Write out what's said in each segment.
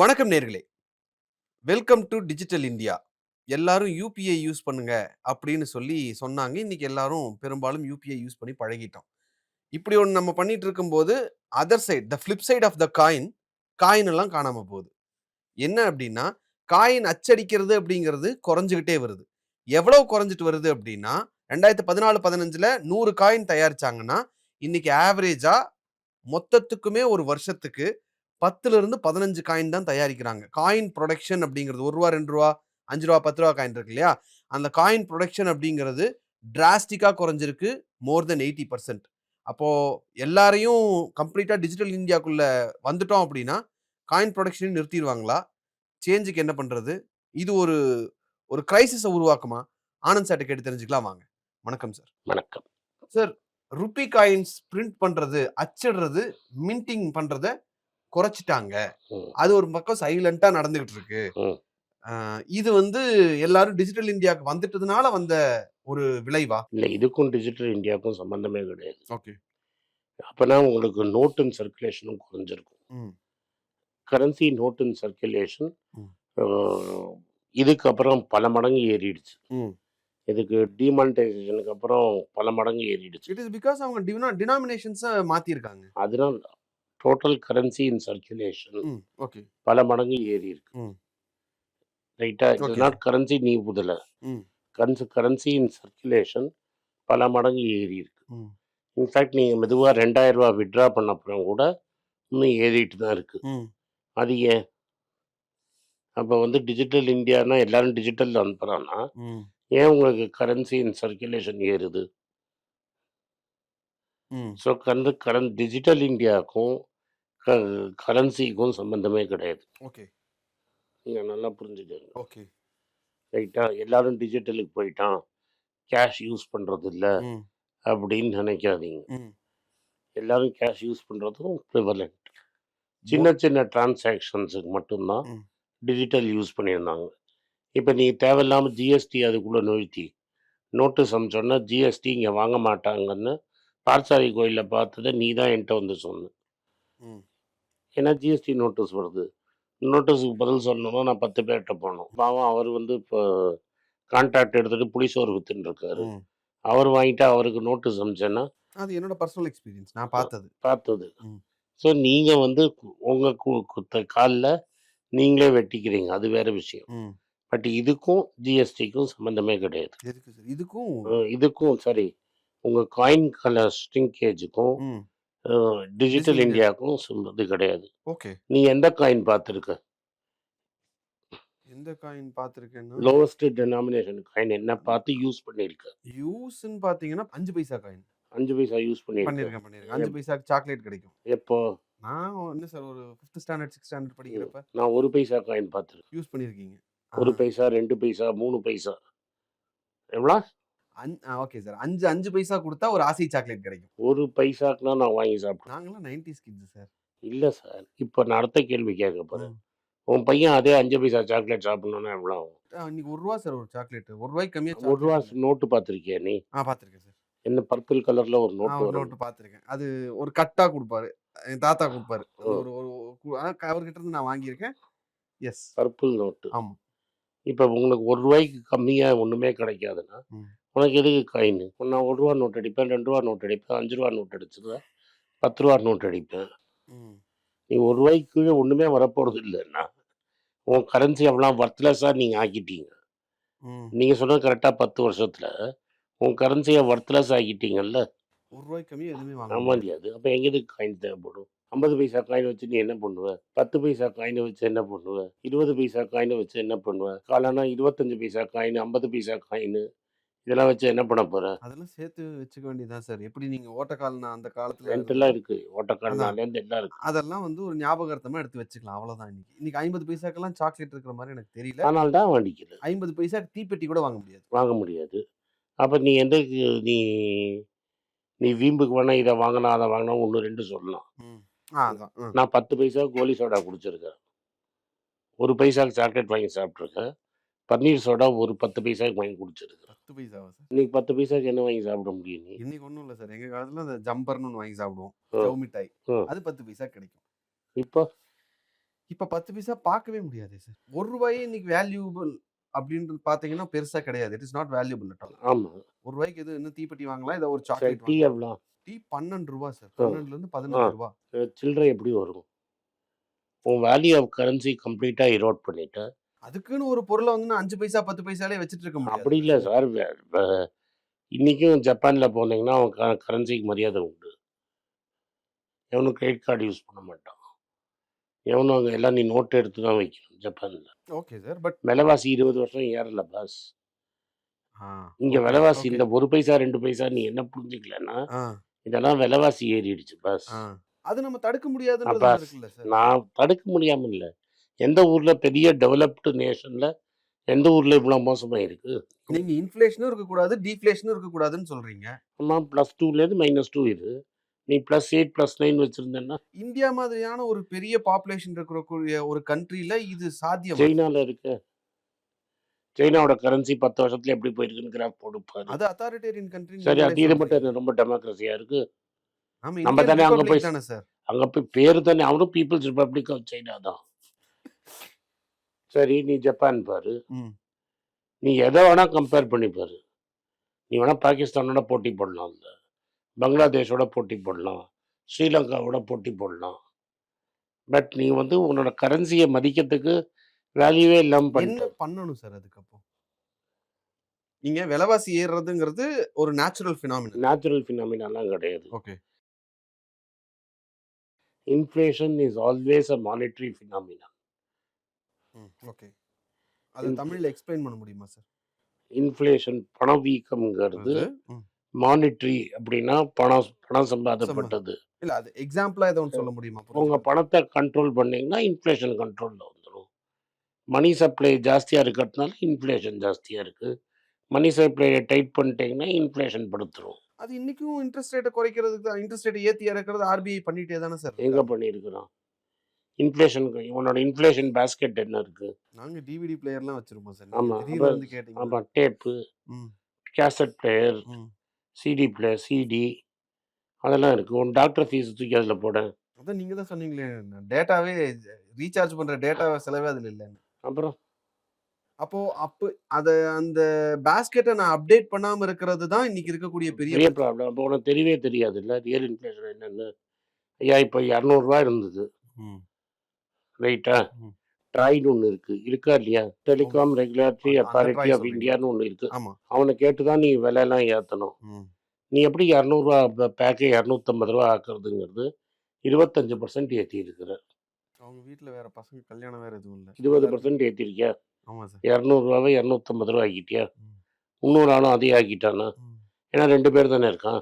வணக்கம் நேர்களே. Welcome to digital India எல்லாரும் யூபிஐ யூஸ் பண்ணுங்க அப்படின்னு சொல்லி சொன்னாங்க. இன்னைக்கு எல்லாரும் பெரும்பாலும் யூபிஐ யூஸ் பண்ணி பழகிட்டோம். இப்படி ஒன்று நம்ம பண்ணிட்டு இருக்கும்போது other side the flip side of the coin coin எல்லாம் காணாம போகுது. என்ன அப்படின்னா காயின் அச்சடிக்கிறது அப்படிங்கிறது குறைஞ்சுக்கிட்டே வருது. எவ்வளவு குறைஞ்சிட்டு வருது அப்படின்னா ரெண்டாயிரத்தி பதினாலு பதினஞ்சில் நூறு காயின் தயாரிச்சாங்கன்னா இன்னைக்கு ஆவரேஜா மொத்தத்துக்குமே ஒரு வருஷத்துக்கு பத்துல இருந்து பதினஞ்சு காயின் தான் தயாரிக்கிறாங்க. காயின் ப்ரொடக்ஷன் அப்படிங்கிறது ஒரு ரூபா ரெண்டு ரூபா அஞ்சு ரூபா பத்து ரூபா காயின் இருக்கு இல்லையா? அந்த காயின் ப்ரொடக்ஷன் அப்படிங்கிறது டிராஸ்டிக்காக குறைஞ்சிருக்கு மோர் தென் எயிட்டி பர்சன்ட் அப்போ எல்லாரையும் கம்ப்ளீட்டா டிஜிட்டல் இந்தியாக்குள்ள வந்துட்டோம் அப்படின்னா காயின் ப்ரொடக்ஷனையும் நிறுத்திடுவாங்களா? சேஞ்சுக்கு என்ன பண்றது? இது ஒரு ஒரு கிரைசிஸை உருவாக்குமா? ஆனந்த் சார்ட்ட கேட்டு தெரிஞ்சுக்கலாம் வாங்க. வணக்கம் சார் வணக்கம். சார் ருப்பி காயின்ஸ் பிரிண்ட் பண்றது அச்சிடுறது மின்டிங் பண்றத குறைச்சிட்டாங்க. அது ஒரு பக்கம் சைலண்டா நடந்துகிட்டு இருக்கு இது வந்து எல்லாரும் டிஜிட்டல் இந்தியாவுக்கு வந்துட்டதுனால வந்த ஒரு விளைவா? இல்ல இதுக்கும் டிஜிட்டல் இந்தியாவுக்கும் சம்பந்தமே கிடையாது. ஓகே. அப்பனா உங்களுக்கு நோட் அண்ட் சர்க்குலேஷனும் குறைஞ்சிருக்கும். Currency note and circulation. இதுக்கப்புறம் பல மடங்கு ஏறிடுச்சு. இதுக்கு டிமானிட்டைசேஷனுக்கு அப்புறம் பல மடங்கு ஏறிடுச்சு. இட் இஸ் பிகாஸ் அவங்க டினா டினாமினேஷன்ஸை மாத்திருக்காங்க. அதனால் total currency in circulation okay. பல மடங்கு ஏறி இருக்கு. ரைட்டா. இட்ஸ் நாட் கரன்சி நீ புதல கரன்சி கரன்சி இன் சர்க்குலேஷன் பல மடங்கு ஏறி இருக்கு. இன்ஃபேக்ட் நீங்கள் மெதுவாக ரெண்டாயிரம் ரூபா விட்ரா பண்ண அப்புறம் கூட இன்னும் ஏறிட்டு தான் இருக்கு. அது ஏன் அப்போ வந்து டிஜிட்டல் இந்தியானா எல்லாரும் டிஜிட்டல் அனுப்புகிறான்னா ஏன் உங்களுக்கு கரன்சி இன் சர்க்குலேஷன் ஏறுது? ஸோ கரண்ட் கரண்ட் டிஜிட்டல் இந்தியாவுக்கும் க கரன்சிக்கும் சம்மந்தமே கிடையாது. ஓகே. நீங்கள் நல்லா புரிஞ்சுக்கோங்க. ஓகே. ரைட்டா எல்லாரும் டிஜிட்டலுக்கு போயிட்டான். கேஷ் யூஸ் பண்ணுறது இல்லை அப்படின்னு நினைக்காதீங்க. எல்லாரும் கேஷ் யூஸ் பண்ணுறதும் ப்ரிவலண்ட் சின்ன சின்ன டிரான்சாக்ஷன்ஸுக்கு மட்டும்தான். டிஜிட்டல் யூஸ் பண்ணியிருந்தாங்க. இப்போ நீ தேவையில்லாமல் ஜிஎஸ்டி அதுக்குள்ளே நுழைத்தி நோட்டீஸ் அமிச்சோன்னா ஜிஎஸ்டி இங்கே வாங்க மாட்டாங்கன்னு பார்சாரி கோயிலில் பார்த்ததை நீ தான் என்கிட்ட வந்து சொன்ன. ஏன்னா ஜிஎஸ்டி நோட்டீஸ் வருது. நோட்டீஸுக்கு பதில் சொல்லணும்னா நான் பத்து பேர்கிட்ட போனோம் பாவம் அவர் வந்து இப்போ கான்ட்ராக்ட் எடுத்துகிட்டு புளிசோறு வித்துன்னு இருக்காரு அவர் வாங்கிட்டு அவருக்கு நோட்டீஸ் அமிச்சேன்னா அது என்னோட பர்சனல் எக்ஸ்பீரியன்ஸ் நான் பார்த்தது. பார்த்தது. ஸோ நீங்கள் வந்து உங்கள் குத்த காலில் நீங்களே வெட்டிக்கிறீங்க. அது வேற விஷயம். பட் இதுக்கும் ஜிஎஸ்டிக்கும் சம்மந்தமே கிடையாது. இதுக்கும் இதுக்கும் சரி உங்கள் காயின் கலர் ஸ்ட்ரிங்கேஜுக்கும் ம். டிஜிட்டல். இந்தியாவுக்கும் இது கிடையாது. ஓகே. நீ எந்த காயின் பார்த்துருக்க? எந்த காயின் பார்த்துருக்கேன்னா? லோவஸ்ட் டெனாமினேஷன் காயின் என்ன பார்த்து யூஸ் பண்ணியிருக்க? யூஸ்ன்னு பார்த்தீங்கன்னா அஞ்சு பைசா காயின் அஞ்சு பைசா யூஸ் பண்ணியிருக்க. பண்ணியிருக்கேன் பண்ணியிருக்கேன். அஞ்சு பைசாக்கு சாக்லேட் கிடைக்கும். எப்போ? நான் என்ன சார் ஒரு ஃபிஃப்த் ஸ்டாண்டர்ட் சிக்ஸ் ஸ்டாண்டர்ட் படிக்கிறப்ப நான் ஒரு பைசா காயின் பார்த்துருக்கேன். யூஸ் பண்ணியிருக்கீங்க. ஒரு பைசா ரெண்டு பைசா மூணு பைசா. எவ்வளோ? Okay sir. அஞ்சு அஞ்சு பைசா கொடுத்தா ஒரு ஆசை சாக்லேட் கிடைக்கும். ஒரு பைசாக்குனா நான் வாங்கி சாப்பிட்டேன் நாங்களாம் நைன்டிஸ் கிட்ஸ் சார். இல்லை சார். இப்போ நான் அடுத்த கேள்வி கேட்க போகிறேன் உன் பையன் அதே அஞ்சு பைசா சாக்லேட் சாப்பிடணும்னா எவ்வளோ ஆகும்? இன்னைக்கு ஒரு ரூபா சார் ஒரு சாக்லேட் ஒரு ரூபாய்க்கு கம்மியாக ஒரு ரூபா நோட்டு பார்த்துருக்கியா நீ? ஆ பார்த்துருக்கேன் சார். என்ன பர்பிள் கலரில் ஒரு நோட்டு ஒரு நோட்டு பார்த்துருக்கேன் அது ஒரு கட்டா கொடுப்பாரு. என் தாத்தா கொடுப்பாரு. ஒரு ஒரு அவர்கிட்ட இருந்து நான் வாங்கியிருக்கேன். Yes purple note. ஆமா. இப்போ உங்களுக்கு ஒரு ரூபாய்க்கு கம்மியாக ஒன்றுமே கிடைக்காதுன்னா. உனக்கு எதுக்கு காயின் நான் ஒரு ரூபா நோட் அடிப்பேன் ரெண்டு ரூபா நோட் அடிப்பேன் அஞ்சு ரூபா நோட் அடிச்சிருவேன் பத்து ரூபா நோட் அடிப்பேன் நீ ஒரு ரூபாய்க்கு கீழே ஒன்றுமே வரப்போகிறது இல்லைன்னா உன் கரன்சி அவ்வளோ ஒர்த்லெஸ்ஸாக நீங்கள் ஆக்கிட்டீங்க. நீங்கள் சொன்னது கரெக்டாக பத்து வருஷத்தில். உன் கரன்சியை ஒர்த்லெஸ் ஆக்கிட்டீங்கல்ல. ஒரு ரூபாய்க்கு கம்மியாக எதுவுமே வாங்க. முடியாது. அப்போ எங்கேதுக்கு காயின் தேவைப்படும்? ஐம்பது பைசா காயின் வச்சு நீ என்ன பண்ணுவ? பத்து பைசா காயினை வச்சு என்ன பண்ணுவ? இருபது பைசா காயினை வச்சு என்ன பண்ணுவ? காலனா இருபத்தஞ்சு பைசா காயின் ஐம்பது பைசா காயின் இதெல்லாம் வச்சு என்ன பண்ண போற? அதெல்லாம் சேர்த்து வச்சுக்க வேண்டியதுதான் சார். எப்படி நீங்க ஓட்டக்கால்னா அந்த காலத்துல ரெண்டெல்லாம் இருக்கு. ஓட்டக்காரனாலேருந்து எல்லாம் இருக்கு. அதெல்லாம் வந்து ஒரு ஞாபகார்த்தமா எடுத்து வச்சுக்கலாம். அவ்வளவுதான் இன்னைக்கு. இன்னைக்கு ஐம்பது பைசாக்கெல்லாம் சாக்லேட் இருக்கிற மாதிரி எனக்கு தெரியல. ஆனால் தான் வாங்கிக்கல ஐம்பது பைசா தீப்பெட்டி கூட வாங்க முடியாது. வாங்க முடியாது. அப்போ நீ எந்த நீ நீ வீம்புக்கு வேணா இதை வாங்கினா அதை வாங்கினா ஒன்று ரெண்டு சொல்லலாம். நான் பத்து பைசா கோலி சோடா குடிச்சிருக்கேன். ஒரு பைசாக்கு சாக்லேட் வாங்கி சாப்பிட்ருக்கேன் பன்னீர் சோடா ஒரு பத்து பைசாக்கு வாங்கி குடிச்சிருக்கேன். பத்து பைசாவா சார் இன்னைக்கு பத்து பைசாக்கு என்ன வாங்கி சாப்பிட முடியும் நீ இன்னைக்கு ஒண்ணும் இல்ல சார் எங்க காலத்துல அந்த ஜம்பர்னு ஒன்று வாங்கி சாப்பிடுவோம். ஜவு மிட்டாய் ஆ. அது பத்து பைசா கிடைக்கும் இப்போ இப்ப 10 பைசா பார்க்கவே முடியாதே சார். ரூ. 1 இன்னைக்கு வேல்யூபிள் அப்படின்றது பார்த்தீங்கன்னா பெருசா கிடையாது. It is not valuable at all. ஆமா. ரூ. 1க்கு எது இன்னும் தீப்பெட்டி வாங்கலாம். ஏதோ ஒரு சரி சாக்லேட் டீ. எவ்வளோ? டீ ரூ. 12 சார். ஆ. 12லருந்து ஆ. ரூ. 15. அ சில்லறை எப்படி வரும்? உன் வேல்யூ ஆஃப் கரன்சி கம்ப்ளீட்டா எரோட் பண்ணிட்ட. அதுக்குன்னு ஒரு பொருள வந்து நான் 5 பைசா, 10 பைசாலே வச்சுட்டு இருக்க அப்படி இல்ல சார். இன்னைக்கும் ஜப்பான்ல போனீங்கன்னா, அவன் கரன்சிக்கு மரியாதை உண்டு. எவனும் கிரெடிட் கார்டு யூஸ் பண்ண மாட்டான். எவனும் அங்க எல்லாம் நீ நோட் எடுத்து தான் வைக்கணும் ஜப்பான்ல. Okay sir. பட் விலைவாசி 20 வருஷம் ஏறல பாஸ். இங்க விலைவாசி. இந்த 1 பைசா, 2 பைசா நீ என்ன புரிஞ்சுக்கலன்னா. இதெல்லாம் விலைவாசி ஏறிடுச்சு பாஸ். அது நம்ம தடுக்க சார். நான் தடுக்க முடியாம இல்ல. எந்த ஊர்ல பெரிய டெவலப்டு நேஷன்ல எந்த ஊர்ல இவ்வளோ மோசமா இருக்கு? நீங்க இன்ஃப்ளேஷனும் இருக்கக்கூடாது, டீஃப்ளேஷனும் இருக்கக்கூடாதுன்னு சொல்றீங்க. ஆமா +2லேருந்து -2 இது. நீ +8, +9 வச்சிருந்தேன்னா இந்தியா மாதிரியான ஒரு பெரிய பாப்புலேஷன் இருக்கக்கூடிய ஒரு கண்ட்ரில இது சாத்தியமா? சைனால இருக்கு. சைனாவோட கரன்சி 10 வருஷத்துல எப்படி போயிருக்குன்னு கிராஃப் போட்டு பாரு. அது அத்தாரிட்டேரியன் கண்ட்ரின்னு சரி நீங்களே அது இது மட்டும் ரொம்ப டெமோக்ரஸியா இருக்கு? ஆமா நம்ம தானே அங்க போய். அங்க போய் பேரு தானே அவனும் பீப்பிள்ஸ் ரிப்பப்ளிக் ஆஃப் சைனா தான். சரி நீ ஜப்பான் பாரு. நீ எத வேணா கம்பேர் பண்ணி பாரு. நீ வேணா பாகிஸ்தானோட போட்டி போடலாம் அதுல. பங்களாதேஷோட போட்டி போடலாம். ஸ்ரீலங்காவோட போட்டி போடலாம். பட் நீ வந்து உன்னோட கரன்சிய மதிக்கிறதுக்கு வேல்யூவே இல்லாம என்ன பண்ணிட்ட. பண்ணணும் சார் அதுக்கு அப்போ? நீங்க விலைவாசி ஏறுறதுங்கிறது ஒரு நேச்சுரல் பினாமினன். நேச்சுரல் பினாமினாலாம் கிடையாது. Okay. Inflation is always a monetary phenomena. Okay. அது தமிழ்ல எக்ஸ்பிளைன் பண்ண முடியுமா சார்? இன்ஃப்ளேஷன் பணவீக்கம்ங்கிறது. மானிட்டரி அப்படின்னா பணம் பணம் சம்பாதப்பட்டது. இல்ல அது எக்ஸாம்பிளா ஏதோ சொல்ல முடியுமா? உங்க. பணத்த கண்ட்ரோல் பண்ணீங்கன்னா, இன்ஃப்ளேஷன் கண்ட்ரோல்ல வந்துரும். மணி சப்ளை ஜாஸ்தியா இருக்கிறதுனால இன்ஃப்ளேஷன் ஜாஸ்தியா இருக்கு. மணி சப்ளைய டைட் பண்ணிட்டீங்கன்னா, இன்ஃப்ளேஷன் படுத்துரும். அது இன்னைக்கும் இன்ட்ரெஸ்ட் ரேட்ட குறைக்கிறதுக்கு இன்ட்ரெஸ்ட் ரேட்ட ஏத்தி இறக்குறது ஆர்பிஐ பண்ணிட்டே தானே சார் எங்க இருக்காங்க. இன்ஃப்ளேஷனுக்கு உன்னோட இன்ஃப்ளேஷன் பாஸ்கெட் என்ன இருக்கு? நாங்க டிவிடி பிளேயர்லாம் வச்சிருப்போம் சார். நீங்க ஆமா. அப்ப திடீர்னு வந்து கேட்டீங்கன்னா. ஆமா டேப்பு, ம். Cassette player. CD player, CD அதெல்லாம் இருக்கு. உன் டாக்டர் ஃபீஸ் தூக்கி அதுல போடேன். அதான் நீங்க தான் சொன்னீங்களே டேட்டாவே ரீசார்ஜ் பண்ற டேட்டா செலவே அதுல இல்லன்னு. அப்புறம்? அப்போ அப்ப அத அந்த பாஸ்கெட்ட நான் அப்டேட் பண்ணாம இருக்கிறது தான் இன்னைக்கு இருக்கக்கூடிய பெரிய. ப்ராப்ளம். அப்போ உனக்கு தெரியவே தெரியாதுல்ல. ரியல் இன்ஃப்ளேஷன் என்னன்னு. ஐயா இப்ப. 200 இருந்தது. ரைட்டா? ம். ட்ராய்ன்னு ஒண்ணு இருக்கு. இருக்கா இல்லையா? Telecom regulatory authority of. இந்தியான்னு ஒண்ணு இருக்கு. அவன கேட்டு தான் நீ விலையெல்லாம் ஏத்தணும். ம். நீ எப்படி ரூ. 200 ப பேக்க ரூ. 250 ஆக்குறதுங்கிறது 25% ஏத்தியிருக்கிற. அவங்க வீட்ல வேற பசங்க கல்யாணம் வேற எதுவும் இல்ல. 20% ஏத்திருக்கியா? ஆமா சார். ரூ. 200 ரூ. 250 ஆக்கிட்டியா? இன்னொரு ஆளும் அதே ஆக்கிட்டானா? ஏன்னா 2 பேர் தானே இருக்கான்.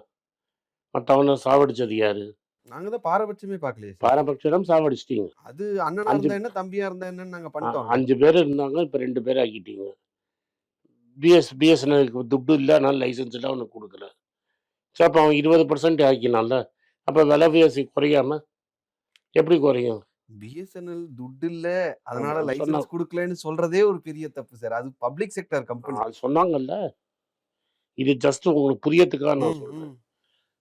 மத்தவன சாவடிச்சது யாரு? நாங்க தான் பாரபட்சமே பார்க்கலையே. பாரபட்சம் சாவடிச்சிட்டீங்க. அது அண்ணனா 5 இருந்தா என்ன, தம்பியா இருந்தா என்னன்னு நாங்க பண்ணிட்டோம். 5 பேர் இருந்தாங்க. இப்ப 2 பேர் ஆக்கிட்டீங்க. பிஎஸ் பிஎஸ்என்எல்லுக்கு துட்டு இல்ல. அதனால லைசென்ஸ் இல்ல அவனுக்கு குடுக்கல. சரி அப்ப அவன் 20% ஆக்கினான்ல. அப்ப விலைவாசி குறையாம எப்படி குறையும்? பிஎஸ்என்எல் துட்டு இல்ல. அதனால லைசென்ஸ் குடுக்கலன்னு சொல்றதே ஒரு பெரிய தப்பு சார். அது பப்ளிக் செக்டார் கம்பெனி. அது சொன்னாங்கல்ல. இது ஜஸ்ட் உங்களுக்கு புரியறதுக்காக நான். சொல்றேன்.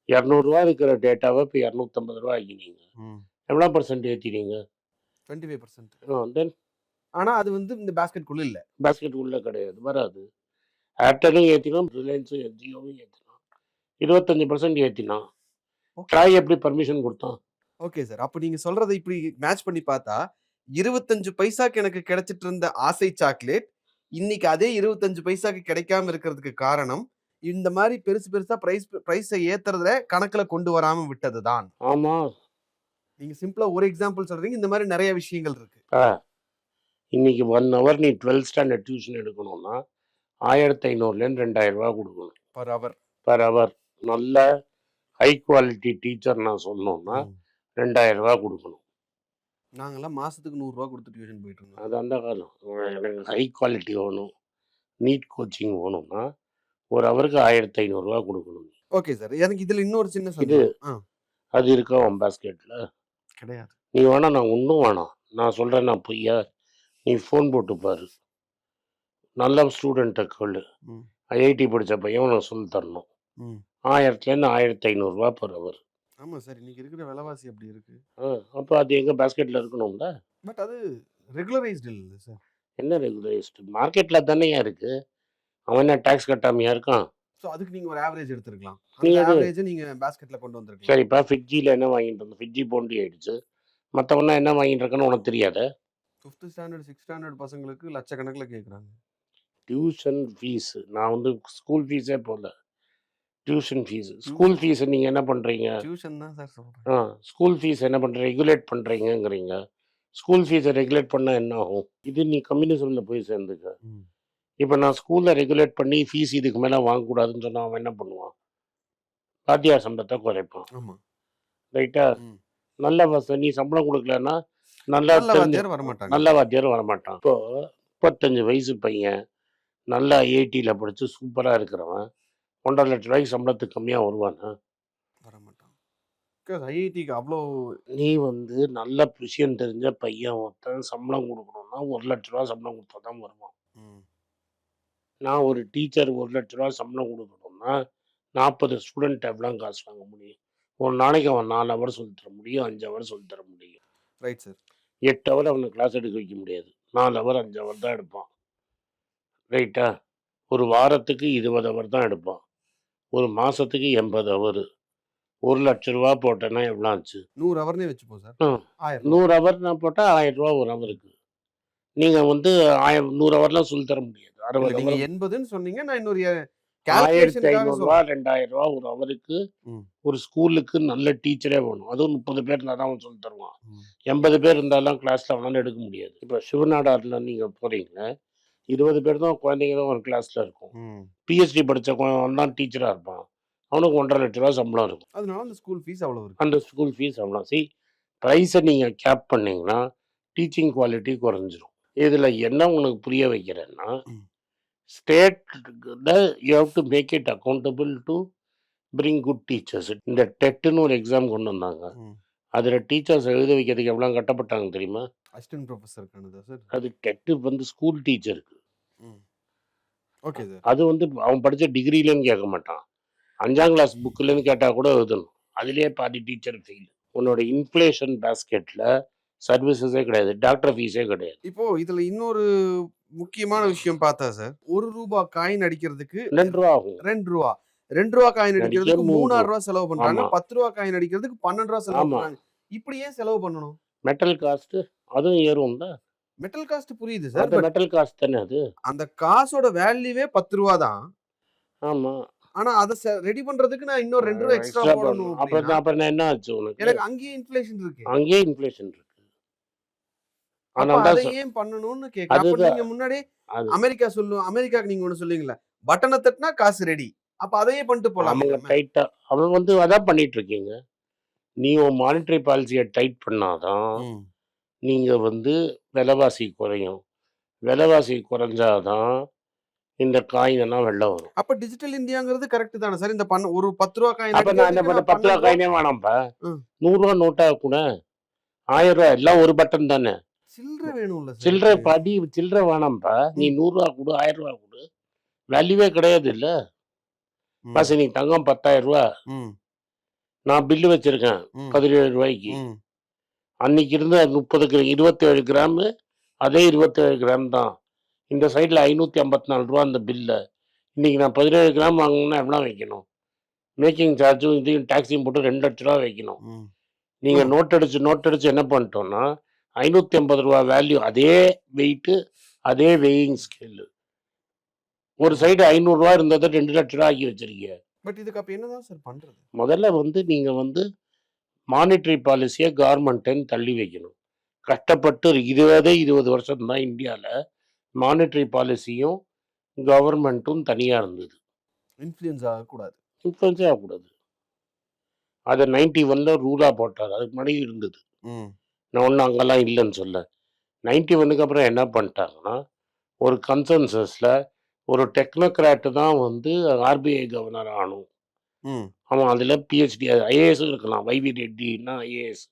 200 இருக்கிற டேட்டாவ இப்ப ரூ. 250 ஆக்கினீங்க. எவ்வளோ பெர்சென்ட் ஏத்தினீங்க? 25% ஆ தென் ஆனா அது வந்து இந்த பாஸ்கெட் குள்ள இல்ல. பாஸ்கெட் உள்ள கிடையாது. வராது. ஏர்டெல்லும் ஏத்தினான், ரிலையன்ஸும் ஜியோவும் ஏத்தினான். 25% ஏத்தினான். ஓகே. ட்ராய் எப்படி பர்மிஷன் குடுத்தான்? Okay sir. அப்ப நீங்க சொல்றத இப்படி மேட்ச் பண்ணி பார்த்தா, 25 பைசாக்கு எனக்கு கிடைச்சிட்டு இருந்த ஆசை சாக்லேட், இன்னைக்கு அதே 25 பைசாக்கு கிடைக்காம இருக்கிறதுக்கு காரணம், இந்த மாரி பெருசு பெருசா பிரைஸ் பிரைஸ ஏத்துறத கணக்குல கொண்டு வராம விட்டது தான். ஆமா. நீங்க சிம்பிளா ஒரு எக்ஸாம்பிள் சொல்றீங்க. இந்த மாரி நெறைய விஷயங்கள் இருக்கு. இன்னைக்கு 1 ஹவர் நீ 12த் ஸ்டாண்டர்ட் டியூஷன் எடுக்கணும்னா, ரூ. 1500லேருந்து ரூ. 2000 குடுக்கணும். Per hour. Per hour. நல்ல ஹை குவாலிட்டி டீச்சர் நான் சொல்லணும்னா, ம். ரூ. 2000 குடுக்கணும். நாங்கலாம் மாசத்துக்கு ரூ. 100 குடுத்து டியூஷன் போயிட்டு இருந்தோம். அது அந்த காலம். எனக்கு ஹை குவாலிட்டி வேணும். நீட் கோச்சிங் வேணும்னா, ஒரு ஹவருக்கு ரூ. 1500 குடுக்கணும். Okay sir. எனக்கு இதுல இன்னொரு சின்ன இது. அது இருக்கா உன் பாஸ்கெட்ல? கிடையாது. நீ வேணா நான் ஒண்ணும் வேணாம். நான் சொல்றேன் நான் பொய்யா? நீ ஃபோன் போட்டு பாரு. நல்ல ஸ்டூடண்ட்ட கேளு. ஐஐடி படிச்ச பையன் உனக்கு சொல்லி தரணும். ம். 1000லேருந்து ரூ. 1500 பெர் ஹவர். ஆமா சார். இன்னைக்கு இருக்கிற விலைவாசி அப்படி இருக்கு. ஆ. அப்ப அது எங்க பாஸ்கெட்ல இருக்கணும்ல? பட் அது ரெகுலரைஸ்டு இல்ல சார். என்ன ரெகுலரைஸ்டு? மார்க்கெட்ல தானேய்யா இருக்கு. அவன் என்ன டாக்ஸ் கட்டாமயா இருக்கான்? ஸோ அதுக்கு நீங்க ஒரு ஆவரேஜ் எடுத்திருக்கலாம். நீ அந்த எடு. ஆவரேஜ நீங்க பாஸ்கெட்ல கொண்டு வந்திருக்கலாம். சரிப்பா ஃபிட்ஜில என்ன வாங்கிட்டு வந்த? ஃபிட்ஜி போண்டி ஆயிடுச்சு. மத்தவன்லாம் என்ன வாங்கிட்டு இருக்கான்னு உனக்கு தெரியாதா? 5த் ஸ்டாண்டர்ட், 6த் ஸ்டாண்டர்ட் பசங்களுக்கு லட்சக்கணக்குல கேட்குறாங்க. டியூஷன் ஃபீஸ் நான் வந்து ஸ்கூல் ஃபீஸே போடல. Tuition fees. ஸ்கூல் ஃபீஸ நீங்க என்ன பண்றீங்க? டியூஷன் தான் சார் சொல்றேன். ஆ ஸ்கூல் ஃபீஸ் என்ன பண்றீங்க? ரெகுலேட் பண்றீங்கங்கிறீங்க. ஸ்கூல் ஃபீஸ ரெகுலேட் பண்ணா என்ன ஆகும்? இது நீ கம்யூனிசம்ல போய் சேர்ந்துக்க. ம். இப்ப நான் ஸ்கூல்ல ரெகுலேட் பண்ணி ஃபீஸ் இதுக்கு மேல வாங்கக்கூடாதுன்னு சொன்னா அவன் என்ன பண்ணுவான்? வாத்தியார் சம்பளத்த குறைப்பான். ஆமா. ரைட்டா? நல்ல வச நீ சம்பளம் குடுக்கலன்னா, நல்லா வாத்தியார் வரமாட்டாங்க. நல்ல வாத்தியாரும் வரமாட்டான். இப்போ 35 வயசு பையன், நல்லா ஐஐடில படிச்சு சூப்பரா இருக்கிறவன், ரூ. 1,50,000 சம்பளத்துக்கு கம்மியா வருவானா? வரமாட்டான். ஐஐடிக்கு அவ்ளோ நீ வந்து நல்ல விஷயம் தெரிஞ்ச பையன் ஒருத்தன் சம்பளம் குடுக்கணும்னா, ரூ. 1,00,000 சம்பளம் குடுத்தா தான் வருவான். நான் ஒரு டீச்சர் ரூ. 1,00,000 சம்பளம் குடுக்கணும்னா, 40 ஸ்டூடண்ட் எவ்வளோ காசு வாங்க முடியும்? ஒரு நாளைக்கு அவன் 4 ஹவர் சொல்லித் தர முடியும். 5 ஹவர் சொல்லித் தர முடியும். Right sir. 8 ஹவர் அவன கிளாஸ் எடுக்க வைக்க முடியாது. 4 ஹவர், 5 ஹவர் தான் எடுப்பான். ரைட்டா? ஒரு வாரத்துக்கு 20 ஹவர் தான் எடுப்பான். ஒரு மாசத்துக்கு 80 ஹவரு. ரூ. 1,00,000 போட்டேன்னா எவ்வளோ ஆச்சு? 100 ஹவர்னே வச்சுப்போம் சார். ஆ. 1000 100 ஹவர் நான் போட்டா ரூ. 1000 ஒரு ஹவருக்கு. நீங்க வந்து ஆய 100 ஹவர்லாம் சொல்லித் தர முடியாது. 60 நீங்க 80ன்னு சொன்னீங்க. நான் இன்னொரு எ ரூ. கால்குலேஷனுக்காக 1,500 சொல்றேன். ரூ. 2,000 ஒரு ஹவருக்கு ம். ஒரு ஸ்கூலுக்கு நல்ல டீச்சரே வேணும். அதுவும் 30 பேர் இருந்தா தான் சொல்லித் தருவான். 80 பேர் இருந்தாலாம் கிளாஸ்ல அவனால எடுக்க முடியாது. இப்ப சிவநாடார்ல நீங்க போறீங்க. 20 பேர் தான் குழந்தைங்க தான் ஒரு கிளாஸ்ல இருக்கும். பிஹெச்டி படிச்ச அவன் தான் டீச்சரா இருப்பான். அவனுக்கு ரூ. 1,50,000 சம்பளம் இருக்கும். அதனால அந்த ஸ்கூல் ஃபீஸ் அவ்வளோ இருக்கு. அந்த ஸ்கூல் ஃபீஸ் அவ்வளோ. சி பிரைஸ நீங்க கேப் பண்ணீங்கன்னா, டீச்சிங் குவாலிட்டி குறைஞ்சிரும். இதுல என்ன உனக்கு புரிய வைக்கிறேன்னா, ம். State the you have to make it accountable to bring good teachers. இந்த டெட்ன்னு ஒரு எக்ஸாம் கொண்டு வந்தாங்க. அதுல டீச்சர்ஸ் எழுத வைக்கிறதுக்கு எவ்வளோ கட்டப்பட்டாங்க தெரியுமா? Assistant sir? அது டெட் வந்து ஸ்கூல் டீச்சருக்கு. Okay sir. அது வந்து அவன் படிச்ச டிகிரிலேருந்து கேட்க மாட்டான். 5ஆம் கிளாஸ் புக்லேருந்து கேட்டா கூட எழுதணும். அதிலேயே பாதி டீச்சர் ஃபெயில். உன்னோட இன்ஃப்ளேஷன் பாஸ்கெட்ல சர்வீசஸே கிடையாது. டாக்டர் ஃபீஸே கிடையாது. இப்போ இதுல இன்னொரு முக்கியமான விஷயம் பார்த்தா சார், ரூ. 1 காயின் அடிக்கிறதுக்கு ரூ. 2 ஆகும். ரூ. 2 ரூ. காயின் நடிக்க அடிக்கிறதுக்கு ரூ. 3 3,000 செலவு பண்றாங்க. ஆமா. ரூ. 10 காயின் அடிக்கிறதுக்கு ரூ. 12 செலவு. பண்றாங்க. இப்படி ஏன் செலவு பண்ணணும்? மெட்டல் காஸ்ட் அதுவும் ஏறும்ல. மெட்டல் காஸ்ட் புரியுது சார். மெட்டல் காஸ்ட் தானே அது. அந்த காசோட வேல்யூவே ரூ. 10 தான். ஆமா. ஆனா அத ரெடி பண்றதுக்கு நான் இன்னும் ரூ. 2 எக்ஸ்ட்ரா போடணும். அப்புறம் அப்புறம் என்ன ஆச்சு உனக்கு? எனக்கு அங்கேயே இன்ஃப்ளேஷன் இருக்கு. அங்கேயே இன்ஃப்ளேஷன் இருக்கு. அப்ப அதனால தான் அத சொ ஏன் பண்ணணும்னு அதுதான். நீங்க முன்னாடியே அது அமெரிக்கா சொல்லும் அமெரிக்காக்கு நீங்க ஒண்ணு சொல்லுவீங்கல்ல, பட்டன தட்டுனா காசு ரெடி. அப்ப அதையே பண்ணிட்டு போலாமே அவங்க. டைட்டா அவன் வந்து அதான் பண்ணிட்டு இருக்கீங்க. நீ உன் மானிட்டரி பாலிசிய டைட் பண்ணாதான். நீங்க வந்து விலைவாசி குறையும். விலைவாசி குறைஞ்சாதான், இந்த காயின் எல்லாம் வெளில வரும். அப்ப டிஜிட்டல் இந்தியாங்கிறது கரெக்ட் தானே சார்? இந்த பண்ண ஒரு ரூ. 10 காயின் அப்ப நான் என்ன அடிக்கிறதுக்கு பண்ணேன் நான் ரூ. 10 12 காயினே வேணாம்ப்பா. 100 நோட்டா கூட. ரூ. 1000 எல்லாம் ஒரு பட்டன் தானே. சில்லறை வேணும்ல சில்லறை. படி சில்லறை வேணாம்ப்பா. நீ. 100 குடு, ரூ. 1000 குடு. வேல்யூவே கிடையாதுல்ல. ம். பாஸ் இன்னைக்கு தங்கம் ரூ. 10,000 ம். நான் பில்லு வச்சிருக்கேன். ம். ரூ. 17க்கு. ம். அன்னைக்கு இருந்த 30 கிர 27 கிராமு, அதே 27 கிராம் தான். இந்த சைடுல ரூ. 554 அந்த பில்ல. இன்னைக்கு நான் 17 கிராம் வாங்கணும்னா எவ்வளோ வைக்கணும்? மேக்கிங் சார்ஜும் இதையும் டாக்ஸையும் போட்டு ரூ. 2,00,000 வைக்கணும். ம். நீங்க ம். நோட் அடிச்சு நோட் அடிச்சு என்ன பண்ணிட்டோம்னா, ரூ. 550 வேல்யூ அதே வெயிட், அதே வெயிங் ஸ்கேலு. ஒரு சைடு. 500 இருந்தத ரூ. 2,00,000 ஆக்கி வச்சிருக்கீங்க. பட் இதுக்கு அப்ப என்னதான் சார் பண்றது? முதல்ல வந்து நீங்க வந்து மானிட்டரி பாலிசிய கவர்மெண்ட்ன்னு தள்ளி வைக்கணும். கஷ்டப்பட்டு 20 20 வருஷம் தான் இந்தியால மானிட்டரி பாலிசியும், கவர்மெண்ட்டும் தனியா இருந்தது. இன்ஃப்ளூயன்ஸ் ஆகக்கூடாது. இன்ஃப்ளூயன்ஸே ஆகக்கூடாது. அத 91ல ரூலா போட்டாரு. அதுக்கு முன்னாடி இருந்தது. நான் ஒண்ணும் அங்கலாம் இல்லன்னு சொல்லல. 91க்கு அப்புறம் என்ன பண்ணிட்டாங்கன்னா, ஒரு கன்சென்சஸ்ல ஒரு டெக்னோகிராட் தான் வந்து ஆர்பிஐ கவர்னர் ஆகணும். ம். அவன் அதுல பிஹெச்டி ஐஏஎஸும் இருக்கலாம். வைவி ரெட்டின்னா ஐஏஎஸ்.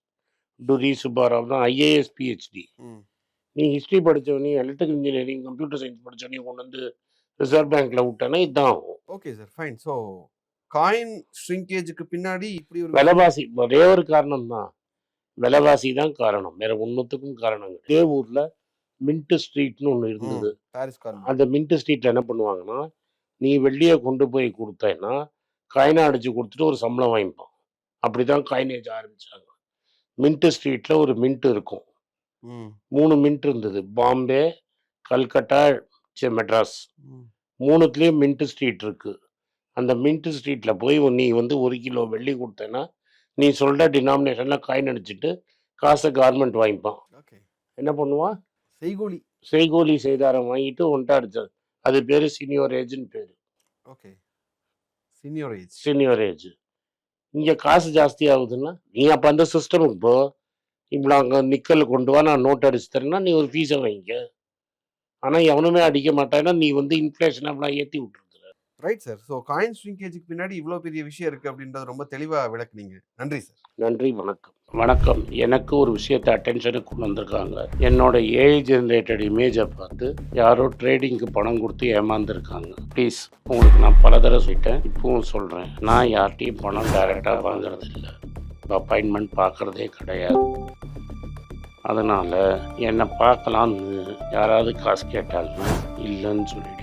டுரி சுப்பாராவ்னா ஐஏஎஸ், பிஹெச்டி. நீ ஹிஸ்டரி படிச்சவனையும், எலக்ட்ரிக்கல் இன்ஜினியரிங், கம்ப்யூட்டர் சயன்ஸ் படிச்சவனையும் கொண்டு வந்து ரிசர்வ் பேங்க்ல விட்டேன்னா இதான் ஆகும். Okay sir. Fine. So coin ஷ்ரிங்கேஜ்க்கு பின்னாடி இப்படி ஒரு விலைவாசி ஒரே ஒரு காரணம் தான். விலைவாசி தான் காரணம். வேற ஒன்றுத்துக்கும் காரணம் இதே ஊர்ல மின்ட் ஸ்ட்ரீட்னு ஒன்று இருந்தது. அந்த மின்ட் ஸ்ட்ரீட்ல என்ன பண்ணுவாங்கன்னா நீ வெள்ளியை கொண்டு போய் கொடுத்தேன்னா காயினா அடிச்சு கொடுத்துட்டு ஒரு சம்பளம் வாங்கிப்பான். அப்படிதான் காயினேஜ் ஆரம்பிச்சாங்க. மின்ட் ஸ்ட்ரீட்ல ஒரு மின்ட் இருக்கும். மூணு மின்ட் இருந்தது. பாம்பே கல்கட்டா மெட்ராஸ். மூணுத்துலேயும் மின்ட் ஸ்ட்ரீட் இருக்கு. அந்த மின்ட் ஸ்ட்ரீட்ல போய் நீ வந்து ஒரு கிலோ வெள்ளி கொடுத்தேன்னா நீ சொல்ற டினாமினேஷன்ல காயின் அடிச்சுட்டு காசை கார்மெண்ட் வாங்கிப்பான். ஓகே என்ன பண்ணுவான் செய்கூலி. செய்கூலி செய்தாரம் வாங்கிட்டு ஒன்ட்டா அடிச்சது அது பேரு சீனியர் ஏஜ்னு பேரு. Okay senior age senior age இங்க காசு ஜாஸ்தி ஆகுதுன்னா நீ அப்ப அந்த சிஸ்டமுக்கு போ. இப்போ அங்கே நிக்கல் கொண்டு வா நான் நோட் அடிச்சு தரேன்னா நீ ஒரு ஃபீஸை வாங்கிக்க. ஆனா எவனுமே அடிக்க மாட்டான்னா நீ வந்து இன்ஃப்ளேஷன் அப்படிலாம் ஏத்தி விட்டுருக்குற ரைட் சார். ஸோ காயின் ஸ்விங்கேஜுக்கு பின்னாடி இவ்வளோ பெரிய விஷயம் இருக்குது அப்படின்றது ரொம்ப தெளிவாக விளக்குனீங்க. நன்றி சார். நன்றி வணக்கம். வணக்கம். எனக்கு ஒரு விஷயத்தை அட்டென்ஷனுக்கு கொண்டு வந்திருக்காங்க. என்னோட ஏஐ ஜென்ரேட்டட் இமேஜை பார்த்து யாரோ ட்ரேடிங்க்கு பணம் கொடுத்து ஏமாந்துருக்காங்க. ப்ளீஸ் உங்களுக்கு நான் பல தடவை சொல்லிட்டேன். இப்பவும் சொல்கிறேன் நான் யார்கிட்டையும் பணம் டைரெக்டாக வாங்குறது இல்லை. அப்பாயின்மெண்ட் பார்க்குறதே கிடையாது. அதனால் என்னை பார்க்கலான்னு யாராவது காசு கேட்டாலும் இல்லைன்னு சொல்லிட்டு